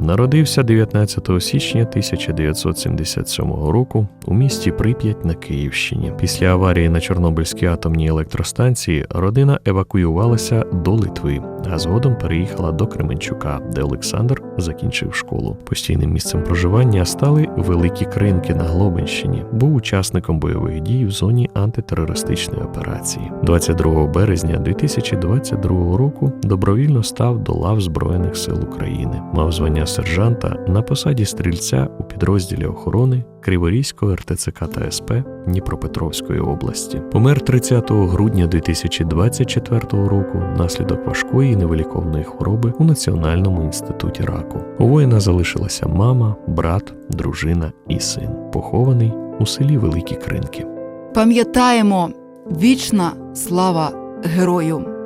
народився 19 січня 1977 року у місті Прип'ять на Київщині. Після аварії на Чорнобильській атомній електростанції родина евакуювалася до Литви, а згодом переїхала до Кременчука, де Олександр закінчив школу. Постійним місцем проживання стали великі кринки на Глобинщині. Був учасником бойових дій в зоні антитерористичної операції. 22 березня 2022 року добровільно став до лав Збройних сил України. Мав звання сержанта на посаді стрільця у підрозділі охорони Криворізького РТЦК та СП Дніпропетровської області. Помер 30 грудня 2024 року внаслідок важкої невиліковної хвороби у Національному інституті раку. У воїна залишилася мама, брат, дружина і син, похований у селі Великі Кринки. Пам'ятаємо вічна слава герою.